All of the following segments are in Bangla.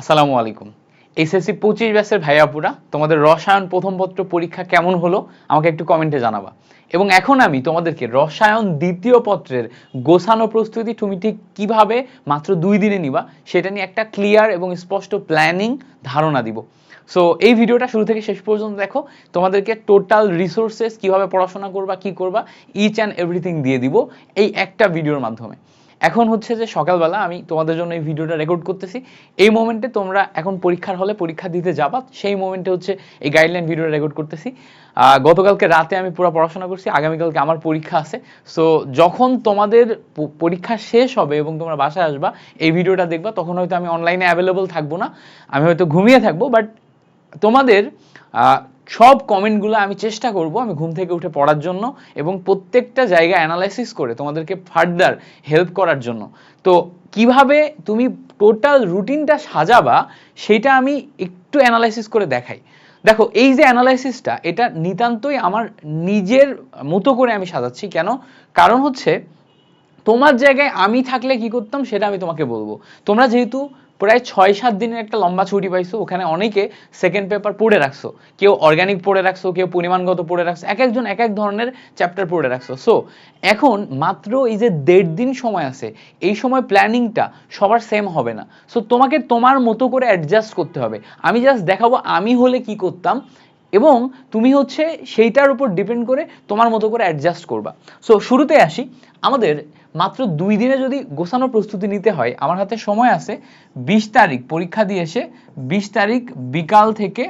আসসালামু আলাইকুম। এসএসসি পঁচিশ ব্যাচের ভাইয়াপুরা তোমাদের রসায়ন প্রথম পত্র পরীক্ষা কেমন হলো আমাকে একটু কমেন্টে জানাবা। এবং এখন আমি তোমাদেরকে রসায়ন দ্বিতীয় পত্রের গোছানো প্রস্তুতি তুমি ঠিক কীভাবে মাত্র দুই দিনে নিবা, সেটা নিয়ে একটা ক্লিয়ার এবং স্পষ্ট প্ল্যানিং ধারণা দিব। সো এই ভিডিওটা শুরু থেকে শেষ পর্যন্ত দেখো, তোমাদেরকে টোটাল রিসোর্সেস কীভাবে পড়াশোনা করবা, কি করবা ইচ অ্যান্ড এভরিথিং দিয়ে দিব এই একটা ভিডিওর মাধ্যমে। এখন হচ্ছে যে সকালবেলা আমি তোমাদের জন্য এই ভিডিওটা রেকর্ড করতেছি। এই মোমেন্টে তোমরা এখন পরীক্ষার হলে পরীক্ষা দিতে যাবা। সেই মোমেন্টে হচ্ছে এই গাইডলাইন ভিডিওটা রেকর্ড করতেছি। গতকালকে রাতে আমি পুরো পড়াশোনা করছি, আগামীকালকে আমার পরীক্ষা আছে। সো যখন তোমাদের পরীক্ষা শেষ হবে এবং তোমরা বাসায় আসবা, এই ভিডিওটা দেখবা, তখন হয়তো আমি অনলাইনে অ্যাভেলেবল থাকব না। আমি হয়তো ঘুমিয়ে থাকব বাট তোমাদের সব কমেন্টগুলো আমি চেষ্টা করব আমি ঘুম থেকে উঠে পড়ার জন্য এবং প্রত্যেকটা জায়গা অ্যানালাইসিস করে তোমাদেরকে ফার্দার হেল্প করার জন্য। তো কীভাবে তুমি টোটাল রুটিনটা সাজাবা সেটা আমি একটু অ্যানালাইসিস করে দেখাই। দেখো, এই যে অ্যানালাইসিসটা এটা নিতান্তই আমার নিজের মতো করে আমি সাজাচ্ছি। কেন? কারণ হচ্ছে তোমার জায়গায় আমি থাকলে কি করতাম সেটা আমি তোমাকে বলব। তোমরা যেহেতু প্রায় ছয় সাত দিনের একটা লম্বা ছুটি পাইছো, ওখানে অনেকে সেকেন্ড পেপার পড়ে রাখছো। কেউ অর্গ্যানিক পড়ে রাখছো, কেউ পরিমাণগত পড়ে রাখছো, এক একজন এক এক ধরনের চ্যাপ্টার পড়ে রাখছো। সো এখন মাত্র এই যে দেড় দিন সময় আছে, এই সময় প্ল্যানিংটা সবার সেম হবে না। সো তোমাকে তোমার মতো করে অ্যাডজাস্ট করতে হবে। আমি জাস্ট দেখাবো আমি হলে কি করতাম এবং তুমি হচ্ছে সেইটার উপর ডিপেন্ড করে তোমার মতো করে অ্যাডজাস্ট করবা। সো শুরুতে আসি। আমাদের মাত্র দুই দিনে যদি গোছানোর প্রস্তুতি নিতে হয়, আমার হাতে সময় আছে বিশ তারিখ, পরীক্ষা দিয়ে এসে বিশ তারিখ বিকাল থেকে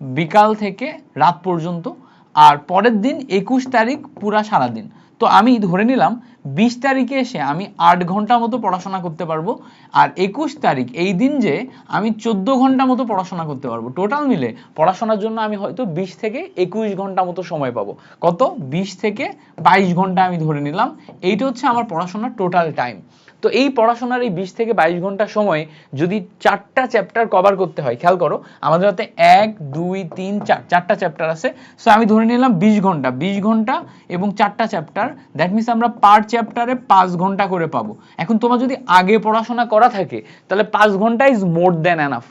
বিকাল থেকে রাত পর্যন্ত। আর পরের দিন একুশ তারিখ পুরা সারাদিন। তো আমি ধরে নিলাম বিশ তারিখে এসে আমি আট ঘণ্টা মতো পড়াশোনা করতে পারব আর একুশ তারিখ এই দিন যে আমি চোদ্দ ঘণ্টা মতো পড়াশোনা করতে পারব। টোটাল মিলে পড়াশোনার জন্য আমি হয়তো বিশ থেকে একুশ ঘণ্টা মতো সময় পাবো। কত? বিশ থেকে বাইশ ঘণ্টা আমি ধরে নিলাম। এইটা হচ্ছে আমার পড়াশোনার টোটাল টাইম তো এই পড়াশোনার এই বিশ থেকে বাইশ ঘণ্টা সময় যদি চারটা চ্যাপ্টার কভার করতে হয়, খেয়াল করো, আমাদের হাতে এক, দুই, তিন, চার, চারটা চ্যাপ্টার আছে। সো আমি ধরে নিলাম বিশ ঘণ্টা বিশ ঘণ্টা এবং চারটা চ্যাপ্টার দ্যাট মিনস আমরা পার চ্যাপ্টারে পাঁচ ঘণ্টা করে পাবো। এখন তোমার যদি আগে পড়াশোনা করা থাকে, তাহলে পাঁচ ঘণ্টা ইজ মোর দ্যান এনাফ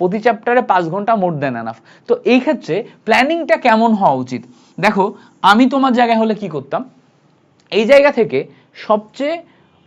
প্রতি চ্যাপ্টারে পাঁচ ঘণ্টা মোর দ্যান এনাফ তো এই ক্ষেত্রে প্ল্যানিংটা কেমন হওয়া উচিত? দেখো, আমি তোমার জায়গায় হলে কি করতাম? এই জায়গা থেকে সবচেয়ে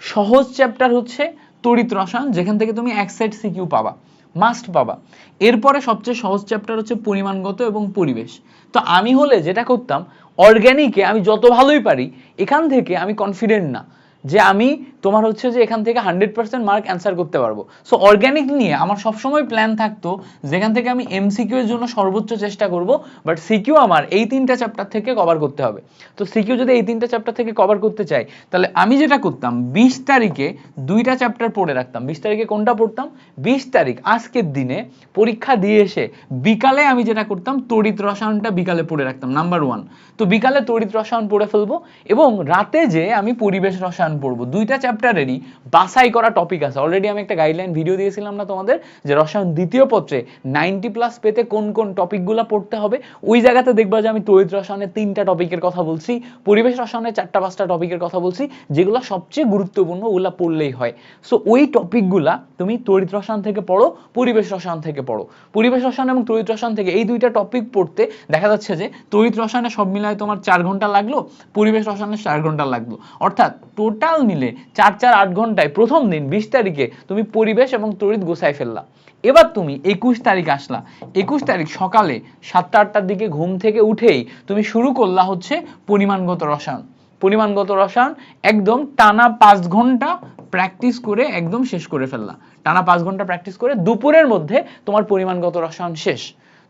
সহজ চ্যাপ্টার হচ্ছে তড়িৎ রসায়ন, যেখান থেকে তুমি এক সেট সিকিউ পাবা মাস্ট পাবা। এরপরে সবচেয়ে সহজ চ্যাপ্টার হচ্ছে পরিমাণগত এবং পরিবেশ। তো আমি হলে যেটা করতাম অর্গ্যানিকে আমি যত ভালোই পারি, এখান থেকে আমি কনফিডেন্ট না। যে আমি তোমার হচ্ছে যে এখান থেকে হান্ড্রেড পার্সেন্ট মার্ক অ্যান্সার করতে পারব। সো অর্গ্যানিক নিয়ে আমার সবসময় প্ল্যান থাকতো যেখান থেকে আমি এমসিকিউ এর জন্য সর্বোচ্চ চেষ্টা করব বাট সিকিউ আমার এই তিনটা চ্যাপ্টার থেকে কভার করতে হবে। তো সিকিউ যদি এই তিনটা চ্যাপ্টার থেকে কভার করতে চাই, তাহলে আমি যেটা করতাম, বিশ তারিখে দুইটা চ্যাপ্টার পড়ে রাখতাম। বিশ তারিখে কোনটা পড়তাম? বিশ তারিখ আজকের দিনে পরীক্ষা দিয়ে এসে বিকালে আমি যেটা করতাম, তড়িৎ রসায়নটা বিকালে পড়ে রাখতাম নাম্বার ওয়ান তো বিকালে তড়িৎ রসায়ন পড়ে ফেলব এবং রাতে যে আমি পরিবেশ রসায়ন পড়ব। দুইটা চ্যাপ্টারেরই বাছাই করা টপিক আছে। অলরেডি আমি একটা গাইডলাইন ভিডিও দিয়েছিলাম না তোমাদের যে রসায়ন দ্বিতীয় পত্রে নাইনটি প্লাস পেতে কোন কোন টপিকগুলো পড়তে হবে। ওই জায়গাতে দেখবা যে আমি তড়িৎ রসায়নের তিনটা টপিকের কথা বলছি, পরিবেশ রসায়নের চারটা পাঁচটা টপিকের কথা বলছি, যেগুলো সবচেয়ে গুরুত্বপূর্ণ ওগুলা পড়লেই হয়। সো ওই টপিকগুলা তুমি তড়িৎ রসায়ন থেকে পড়ো, পরিবেশ রসায়ন থেকে পড়ো। পরিবেশ রসায়ন এবং তড়িৎ রসায়ন থেকে এই দুইটা টপিক পড়তে দেখা যাচ্ছে যে তড়িৎ রসায়নে সব মিলায় তোমার চার ঘণ্টা লাগল, পরিবেশ রসায়নে চার ঘণ্টা লাগল। অর্থাৎ টোটাল মিলে চার চার আট ঘন্টায় প্রথম দিন বিশ তারিখে তুমি পরিবেশ এবং তড়িৎ গোছায় ফেললা। এবার তুমি একুশ তারিখ আসলা। একুশ তারিখ সকালে সাতটা আটটার দিকে ঘুম থেকে উঠেই তুমি শুরু করলা হচ্ছে পরিমাণগত রসায়ন। পরিমাণগত রসায়ন একদম টানা পাঁচ ঘণ্টা প্র্যাকটিস করে একদম শেষ করে ফেললা। টানা পাঁচ ঘণ্টা প্র্যাকটিস করে দুপুরের মধ্যে তোমার পরিমাণগত রসায়ন শেষ।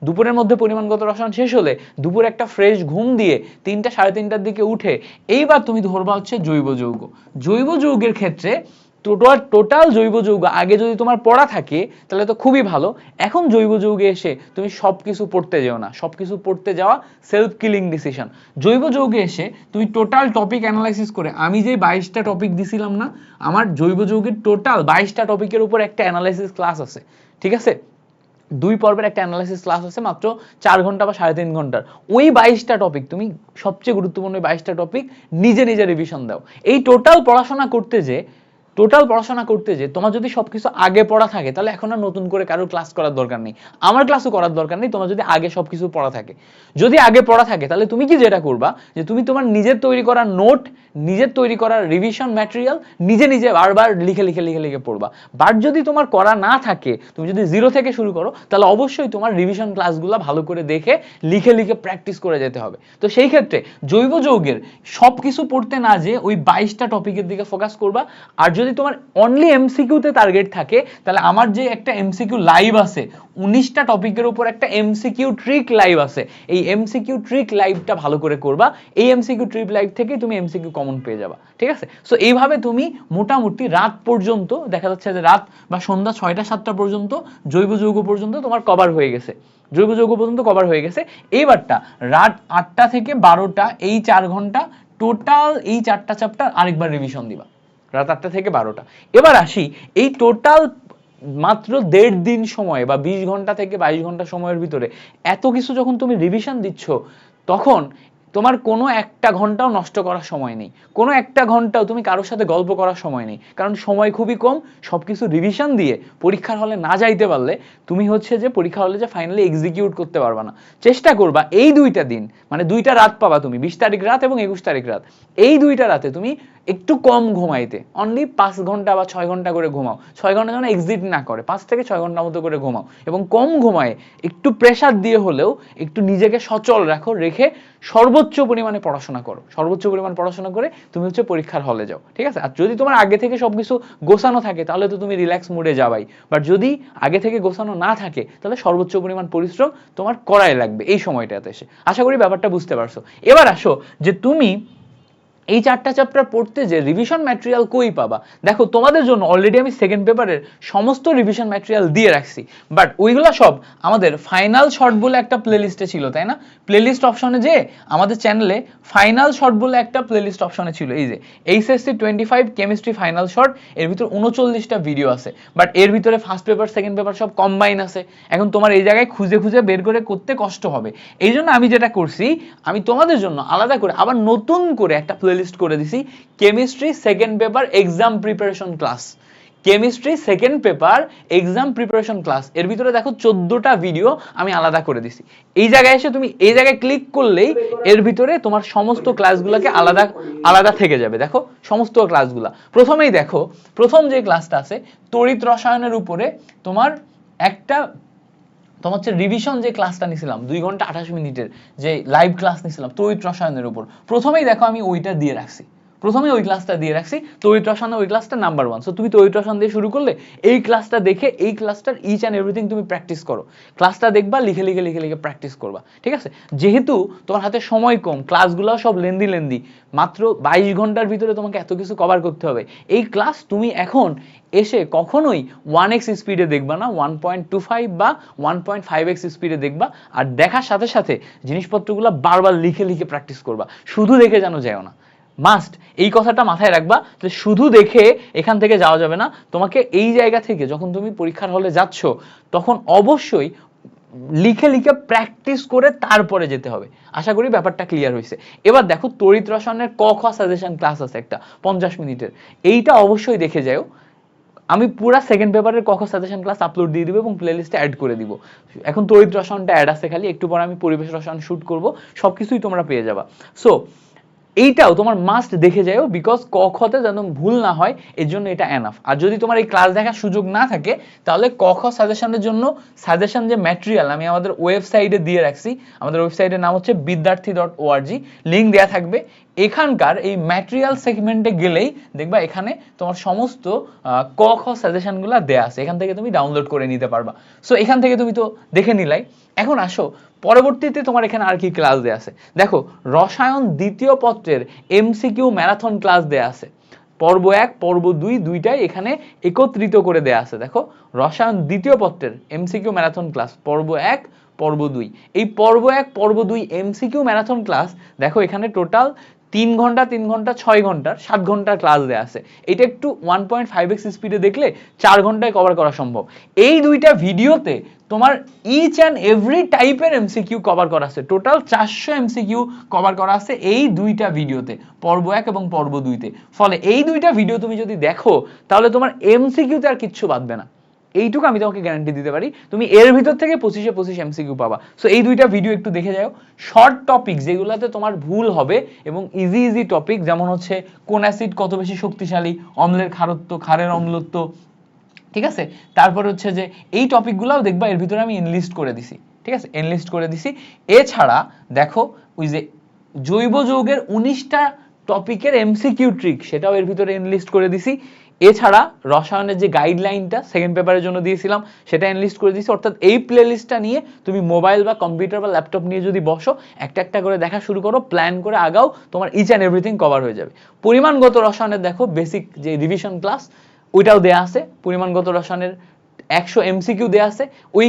দুপুরের মধ্যে পরিমাণগত রসায়ন শেষ হলে দুপুর একটা ফ্রেশ ঘুম দিয়ে তিনটা, সাড়ে তিনটার দিকে উঠে এইবার তুমি ধরবা হচ্ছে জৈব যৌগ। জৈব যৌগের ক্ষেত্রে টোটাল টোটাল জৈব যৌগ আগে যদি তোমার পড়া থাকে তাহলে তো খুবই ভালো। এখন জৈব যৌগে এসে তুমি সব কিছু পড়তে যেও না। সব কিছু পড়তে যাওয়া সেলফ কিলিং ডিসিশন জৈব যৌগে এসে তুমি টোটাল টপিক অ্যানালাইসিস করে, আমি যে বাইশটা টপিক দিছিলাম না, আমার জৈব যৌগের টোটাল বাইশটা টপিকের উপর একটা অ্যানালাইসিস ক্লাস আছে। ঠিক আছে? দুই পর্বের একটা অ্যানালাইসিস ক্লাস আছে মাত্র চার ঘণ্টা বা সাড়ে তিন ঘণ্টার। ওই বাইশটা টপিক তুমি সবচেয়ে গুরুত্বপূর্ণ বাইশটা টপিক নিজে নিজে রিভিশন দাও। এই টোটাল পড়াশোনা করতে যে টোটাল পড়াশোনা করতে যে তোমার যদি সবকিছু আগে পড়া থাকে, তাহলে এখন আর নতুন করে কারোর ক্লাস করার দরকার নেই। আমার ক্লাসও করার দরকার নেই, তোমার যদি আগে সবকিছু পড়া থাকে। যদি আগে পড়া থাকে, তাহলে তুমি কি যেটা করবা? যে তুমি তোমার নিজের তৈরি করা নোট নিজের তৈরি করা রিভিশন ম্যাটেরিয়াল নিজে নিজে বারবার লিখে লিখে লিখে লিখে পড়বা। বাট যদি তোমার করা না থাকে, তুমি যদি জিরো থেকে শুরু করো, তাহলে অবশ্যই তোমার রিভিশন ক্লাসগুলো ভালো করে দেখে, লিখে লিখে প্র্যাকটিস করে যেতে হবে। তো সেই ক্ষেত্রে জৈব যৌগের সব কিছু পড়তে না যে ওই বাইশটা টপিকের দিকে ফোকাস করবা। আর যদি তোমার অনলি এমসিকিউতে টার্গেট থাকে, তাহলে আমার যে একটা এমসিকিউ লাইভ আছে, উনিশটা টপিকের উপর একটা এমসিকিউ ট্রিক লাইভ আছে। এই এমসিকিউ ট্রিক লাইভটা ভালো করে করবা। এই এমসিকিউ ট্রিক লাইভ থেকে তুমি এমসিকিউ কমন পেয়ে যাবা, ঠিক আছে? সো এইভাবে তুমি মোটামুটি রাত পর্যন্ত, দেখা যাচ্ছে যে রাত বা সন্ধ্যা ছয়টা, সাতটা পর্যন্ত, জৈব যৌগ পর্যন্ত তোমার কভার হয়ে গেছে। জৈব যৌগ পর্যন্ত কভার হয়ে গেছে। এইবারটা রাত আটটা থেকে বারোটা, এই চার ঘণ্টা টোটাল এই চারটা চ্যাপ্টার আরেকবার রিভিশন দিবা। রাত আটটা থেকে বারোটা। এবার আসি, এই টোটাল মাত্র দেড় দিন সময় বা বিশ ঘণ্টা থেকে বাইশ ঘণ্টা সময়ের ভিতরে এত কিছু যখন তুমি রিভিশন দিচ্ছ, তখন তোমার কোনো একটা ঘন্টাও নষ্ট করার সময় নেই। কোনো একটা ঘন্টাও তুমি কারোর সাথে গল্প করার সময় নেই। কারণ সময় খুবই কম সব কিছু রিভিশন দিয়ে পরীক্ষার হলে না যাইতে পারলে তুমি হচ্ছে যে পরীক্ষা হলে যে ফাইনালি এক্সিকিউট করতে পারবা না। চেষ্টা করবা এই দুইটা দিন মানে দুইটা রাত পাবা তুমি, বিশ তারিখ রাত এবং একুশ তারিখ রাত। এই দুইটা রাতে তুমি একটু কম ঘুমাইতে অনলি পাঁচ ঘণ্টা বা ছয় ঘণ্টা করে ঘুমাও। ছয় ঘণ্টা যেন এক্সিট না করে, পাঁচ থেকে ছয় ঘণ্টা মতো করে ঘুমাও। এবং কম ঘুমায়, একটু প্রেশার দিয়ে হলেও একটু নিজেকে সচল রাখো, রেখে সর্বোচ্চ পরিমাণে পড়াশোনা করো। সর্বোচ্চ পরিমাণ পড়াশোনা করে তুমি হচ্ছে পরীক্ষার হলে যাও, ঠিক আছে? আর যদি তোমার আগে থেকে সব কিছু গোছানো থাকে, তাহলে তো তুমি রিল্যাক্স মুডে যাবাই। বাট যদি আগে থেকে গোছানো না থাকে, তাহলে সর্বোচ্চ পরিমাণ পরিশ্রম তোমার করাই লাগবে এই সময়টাতে এসে। আশা করি ব্যাপারটা বুঝতে পারছ। এবার আসো যে তুমি এই চারটা চ্যাপ্টার পড়তে যে রিভিশন ম্যাটেরিয়াল কই পাবা? দেখো, তোমাদের জন্য অলরেডি আমি সেকেন্ড পেপারের সমস্ত রিভিশন ম্যাটেরিয়াল দিয়ে রাখছি। বাট ওইগুলো সব আমাদের ফাইনাল শর্ট বলে একটা প্লেলিস্টে ছিল, তাই না? প্লেলিস্ট অপশনে যে আমাদের চ্যানেলে ফাইনাল শর্ট বলে একটা প্লেলিস্ট অপশনে ছিল। এই যে HSC twenty five chemistry final short এর ভিতর উনচল্লিশটা ভিডিও আছে। বাট এর ভিতরে ফার্স্ট পেপার সেকেন্ড পেপার সব কম্বাইন আছে। এখন তোমার এই জায়গায় খুঁজে খুঁজে বের করে করতে কষ্ট হবে। এই জন্য আমি যেটা করছি, আমি তোমাদের জন্য আলাদা করে আবার নতুন করে একটা প্লেলিস্ট করে দিছি। Chemistry second paper exam preparation class chemistry second paper exam preparation class এর ভিতরে দেখো চোদ্দটা ভিডিও আমি আলাদা করে দিছি। এই জায়গায় এসে তুমি এই জায়গায় ক্লিক করলেই এর ভিতরে তোমার সমস্ত ক্লাসগুলোকে আলাদা আলাদা থেকে যাবে। দেখো সমস্ত ক্লাসগুলা প্রথমেই দেখো, প্রথম যে ক্লাসটা আছে, তড়িৎ রসায়নের উপরে তোমার একটা তোমার হচ্ছে রিভিশন যে ক্লাসটা নিছিলাম, দুই ঘণ্টা আঠাশ মিনিটের যে লাইভ ক্লাস নিছিলাম, তড়িৎ রসায়নের উপর। প্রথমেই দেখো আমি ওইটা দিয়ে রাখছি। প্রথমে ওই ক্লাসটা দিয়ে রাখছি তড়িৎ রসায়নের ওই ক্লাসটা নাম্বার ওয়ান সো তুমি তড়িৎ রসায়ন দিয়ে শুরু করলে, এই ক্লাসটা দেখে, এই ক্লাসটার ইচ অ্যান্ড এভরিথিং তুমি প্র্যাকটিস করো। ক্লাসটা দেখবা, লিখে লিখে লিখে লিখে প্র্যাকটিস করবা, ঠিক আছে? যেহেতু তোমার হাতে সময় কম ক্লাসগুলো সব লেন্দি লেন্দি মাত্র বাইশ ঘণ্টার ভিতরে তোমাকে এত কিছু কভার করতে হবে। এই ক্লাস তুমি এখন এসে কখনোই ওয়ান এক্স স্পিডে দেখবা না ওয়ান পয়েন্ট টু ফাইভ বা ওয়ান পয়েন্ট ফাইভ এক্স স্পিডে দেখবা, আর দেখার সাথে সাথে জিনিসপত্রগুলো বারবার লিখে লিখে প্র্যাকটিস করবা। শুধু দেখে যেন যাও না। মাস্ট এই কথাটা মাথায় রাখবা যে শুধু দেখে এখান থেকে যাওয়া যাবে না। তোমাকে এই জায়গা থেকে যখন তুমি পরীক্ষার হলে যাচ্ছ, তখন অবশ্যই লিখে লিখে প্র্যাকটিস করে তারপরে যেতে হবে। আশা করি ব্যাপারটা ক্লিয়ার হয়েছে। এবার দেখো, তড়িৎ রসায়নের ক খ সাজেশন ক্লাস আছে একটা, পঞ্চাশ মিনিটের। এইটা অবশ্যই দেখে যাও। আমি পুরা সেকেন্ড পেপারের কখ সাজেশন ক্লাস আপলোড দিয়ে দিব এবং প্লেলিস্টে অ্যাড করে দিব। এখন তড়িৎ রসায়নটা অ্যাড আছে খালি, একটু পরে আমি পরিবেশ রসায়ন শুট করব সব কিছুই তোমরা পেয়ে যাবা। সো এইটাও তোমার মাস্ট দেখে যাও বিকজ ক যেন ভুল না হয় এর জন্য এটা এনাফ আর যদি তোমার এই ক্লাস দেখার সুযোগ না থাকে, তাহলে ক খ সাজেশনের জন্য সাজেশন যে ম্যাটেরিয়াল আমি আমাদের ওয়েবসাইটে দিয়ে রাখছি, আমাদের ওয়েবসাইটের নাম হচ্ছে বিদ্যার্থী ডট ওআরজি লিঙ্ক দেওয়া থাকবে। এখানকার এই ম্যাটেরিয়াল সেগমেন্টে গেলেই দেখবা এখানে তোমার সমস্ত ক, খ সাজেশনগুলো দেয়া আছে। এখান থেকে তুমি ডাউনলোড করে নিতে পারবা। সো এখান থেকে তুমি তো দেখে নিলাই। এখন আসো, পরবর্তীতে তোমার এখানে আর কি ক্লাস দেয়া আছে? দেখো, রসায়ন দ্বিতীয় পত্রের এমসিকিউ ম্যারাথন ক্লাস দেয়া আছে। পর্ব এক, পর্ব দুই দুইটাই এখানে একত্রিত করে দেয়া আছে। দেখো, রসায়ন দ্বিতীয় পত্রের এমসিকিউ ম্যারাথন ক্লাস পর্ব এক, পর্ব দুই। এই পর্ব এক, পর্ব দুই এমসিকিউ ম্যারাথন ক্লাস দেখো এখানে টোটাল তিন ঘণ্টা তিন ঘণ্টা, ছয় ঘণ্টার সাত ঘণ্টার ক্লাস দেওয়া আছে। এটা একটু ওয়ান পয়েন্ট ফাইভ এক্স স্পিডে দেখলে চার ঘন্টায় কভার করা সম্ভব। এই দুইটা ভিডিওতে তোমার ইচ অ্যান্ড এভরি টাইপের এমসিকিউ কভার করা আছে। টোটাল চারশো এমসিকিউ কভার করা আছে এই দুইটা ভিডিওতে পর্ব এক এবং পর্ব দুইতে। ফলে এই দুইটা ভিডিও তুমি যদি দেখো, তাহলে তোমার এমসিকিউতে আর কিচ্ছু বাদবে না। এইটুকু আমি তোমাকে গ্যারান্টি দিতে পারি। তুমি এর ভিতর থেকে পঁচিশে পঁচিশ এমসিকিউ পাবা। সো এই দুইটা ভিডিও একটু দেখে যাও। শর্ট টপিক যেগুলোতে তোমার ভুল হবে এবং ইজি ইজি টপিক যেমন হচ্ছে, কোন অ্যাসিড কত বেশি শক্তিশালী, অম্লের খারত্ব, ক্ষারের অম্লত্ব, ঠিক আছে? তারপর হচ্ছে যে, এই টপিকগুলোও দেখবা, এর ভিতরে আমি এনলিস্ট করে দিছি। ঠিক আছে? এনলিস্ট করে দিছি। এছাড়া, দেখো, ওই যে জৈব যৌগের উনিশটা টপিকের এমসিকিউ ট্রিক সেটাও এর ভিতরে এনলিস্ট করে দিছি। এছাড়া রসায়নের যে গাইডলাইনটা সেকেন্ড পেপারের জন্য দিয়েছিলাম, সেটা এনলিস্ট করে দিয়েছি অর্থাৎ এই প্লেলিস্টটা নিয়ে তুমি মোবাইল বা কম্পিউটার বা ল্যাপটপ নিয়ে যদি বসো, একটা একটা করে দেখা শুরু করো প্ল্যান করে আগাও, তোমার ইচ অ্যান্ড এভরিথিং কভার হয়ে যাবে। পরিমাণগত রসায়নের দেখো বেসিক যে রিভিশন ক্লাস ওইটাও দেয়া আছে। পরিমাণগত রসায়নের একশো এমসিকিউ দেয়া আছে। ওই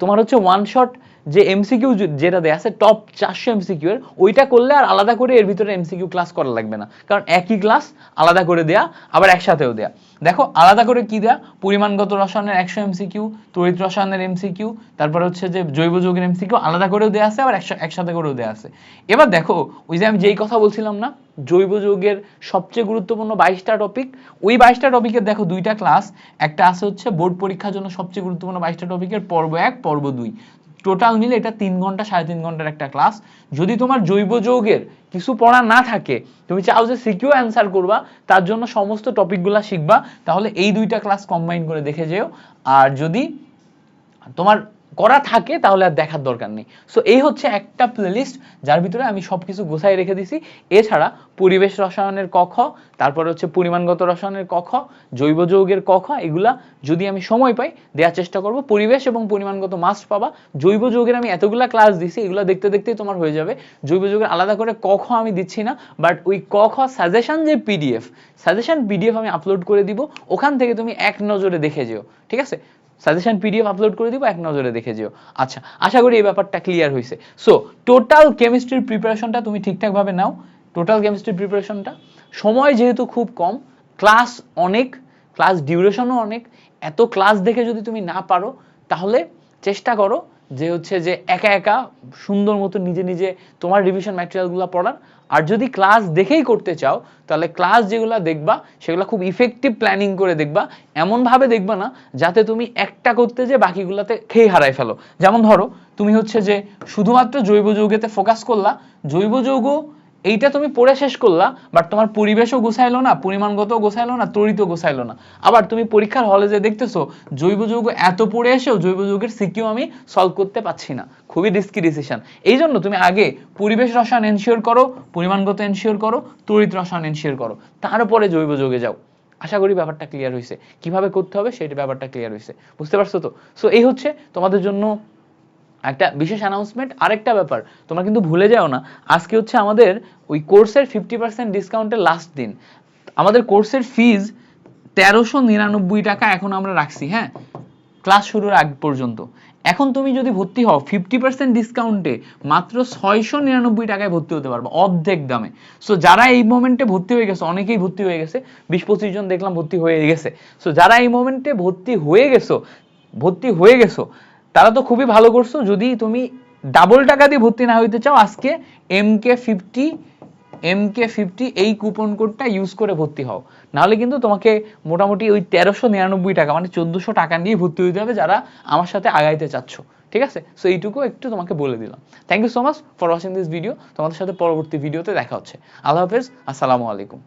তোমার হচ্ছে ওয়ান শট যে এমসিকিউ যেটা দেয়া আছে টপ চারশো এমসিকিউ এর, ওইটা করলে আর আলাদা করে এর ভিতরে এমসিকিউ ক্লাস করা লাগবে না। কারণ একই ক্লাস আলাদা করে দেয়া, আবার একসাথেও দেয়া। দেখো, আলাদা করে কি দেয়া? পরিমাণগত রসায়নের একশো এমসিকিউ তড়িৎ রসায়নের এমসিকিউ তারপর হচ্ছে যে জৈব যৌগের এমসিকিউ আলাদা করেও দেয়া আছে, আবার একসা- একসাথে করেও দেয়া আছে। এবার দেখো, ওই যে আমি যেই কথা বলছিলাম না, জৈব যৌগের সবচেয়ে গুরুত্বপূর্ণ বাইশটা টপিক ওই বাইশটা টপিকের দেখো দুইটা ক্লাস একটা আছে হচ্ছে বোর্ড পরীক্ষার জন্য সবচেয়ে গুরুত্বপূর্ণ বাইশটা টপিকের পর্ব এক, পর্ব দুই। টোটাল নিলে এটা তিন ঘণ্টা, সাড়ে তিন ঘণ্টার একটা ক্লাস যদি তোমার জৈব যৌগের কিছু পড়া না থাকে, তুমি চাও যে সিকিউ অ্যান্সার করবা, তার জন্য সমস্ত টপিকগুলো শিখবা, তাহলে এই দুইটা ক্লাস কম্বাইন করে দেখে যেও। আর যদি তোমার করা থাকে, তাহলে আর দেখার দরকার নেই। সো এই হচ্ছে একটা প্লেলিস্ট যার ভিতরে আমি সবকিছু গোছাই রেখে দিছি। এছাড়া পরিবেশ রসায়নের ক খ তারপর হচ্ছে পরিমাণগত রসায়নের ক খ জৈব যৌগের ক খ এগুলা যদি আমি সময় পাই, দেওয়ার চেষ্টা করব। পরিবেশ এবং পরিমাণগত মাস্ট পাবা। জৈব যৌগের আমি এতগুলা ক্লাস দিছি, এগুলো দেখতে দেখতেই তোমার হয়ে যাবে। জৈব যৌগের আলাদা করে ক খ আমি দিচ্ছি না বাট ওই ক খ সাজেশন যে পিডিএফ সাজেশন পিডিএফ আমি আপলোড করে দিব। ওখান থেকে তুমি এক নজরে দেখে যেও, ঠিক আছে? সাজেশন পিডিএফ আপলোড করে দিব, এক নজরে দেখে যেও। আচ্ছা আশা করি এই ব্যাপারটা ক্লিয়ার হয়েছে সো টোটাল কেমিস্ট্রির প্রিপারেশনটা তুমি ঠিকঠাকভাবে নাও। টোটাল কেমিস্ট্রির প্রিপারেশনটা সময় যেহেতু খুব কম ক্লাস অনেক ক্লাস ডিউরেশনও অনেক, এত ক্লাস দেখে যদি তুমি না পারো, তাহলে চেষ্টা করো যে হচ্ছে যে একা একা সুন্দর মতো নিজে নিজে তোমার রিভিশন ম্যাটেরিয়ালগুলো পড়ার। আর যদি ক্লাস দেখেই করতে চাও, তাহলে ক্লাস যেগুলো দেখবা, সেগুলো খুব ইফেক্টিভ প্ল্যানিং করে দেখবা। এমনভাবে দেখবা না, যাতে তুমি একটা করতে যে বাকিগুলোতে খেয়ে হারাই ফেলো। যেমন ধরো, তুমি হচ্ছে যে শুধুমাত্র জৈব যৌগেতে ফোকাস করলা জৈব যৌগ এইটা তুমি পড়ে শেষ করলা বাট তোমার পরিবেশও গোছাইলো না পরিমাণগত গোছাইলো না তড়িত গোছাইলো না। আবার তুমি পরীক্ষার হলে যে দেখতেছো, জৈব যৌগ এত পড়ে এসেও জৈব যৌগের সিকিউ আমি সলভ করতে পারছি না। খুবই রিস্কি ডিসিশন এই জন্য তুমি আগে পরিবেশ রসায়ন এনশিওর করো, পরিমাণগত এনশিওর করো, তড়িৎ রসায়ন এনশিওর করো। তারপরে জৈব যৌগে যাও। আশা করি ব্যাপারটা ক্লিয়ার হয়েছে কীভাবে করতে হবে সেটা ব্যাপারটা ক্লিয়ার হয়েছে বুঝতে পারছ তো? সো এই হচ্ছে তোমাদের জন্য একটা বিশেষ অ্যানাউন্সমেন্ট আরেকটা ব্যাপার, তোমরা কিন্তু ভুলে যাও না, আজকে হচ্ছে আমাদের ওই কোর্সের ফিফটি পার্সেন্ট ডিসকাউন্টের লাস্ট দিন। আমাদের কোর্সের ফিজ তেরোশো নিরানব্বই টাকা এখন আমরা রাখছি হ্যাঁ? ক্লাস শুরুর আগ পর্যন্ত। এখন তুমি যদি ভর্তি হও ফিফটি পার্সেন্ট ডিসকাউন্টে মাত্র ছয়শো নিরানব্বই টাকায় ভর্তি হতে পারবে, অর্ধেক দামে। সো যারা এই মোমেন্টে ভর্তি হয়ে গেছে, অনেকেই ভর্তি হয়ে গেছে বিশ পঁচিশ জন দেখলাম ভর্তি হয়ে গেছে। সো যারা এই মোমেন্টে ভর্তি হয়ে গেছো, ভর্তি হয়ে গেছো তারা তো খুবই ভালো করছ, যদি তুমি ডাবল টাকা দিয়ে ভর্তি না হইতে চাও, আজকে M K fifty M K fifty এই কুপন কোডটা ইউজ করে ভর্তি হও। নাহলে কিন্তু তোমাকে মোটামুটি ওই তেরোশো নিরানব্বই টাকা মানে চোদ্দোশো টাকা নিয়ে ভর্তি হইতে হবে যারা আমার সাথে আগাইতে চাচ্ছ, ঠিক আছে? সো এইটুকু একটু তোমাকে বলে দিলাম। Thank you so much for watching this video তোমাদের সাথে পরবর্তী ভিডিওতে দেখা হচ্ছে। আল্লাহ হাফেজ, আসসালামু আলাইকুম।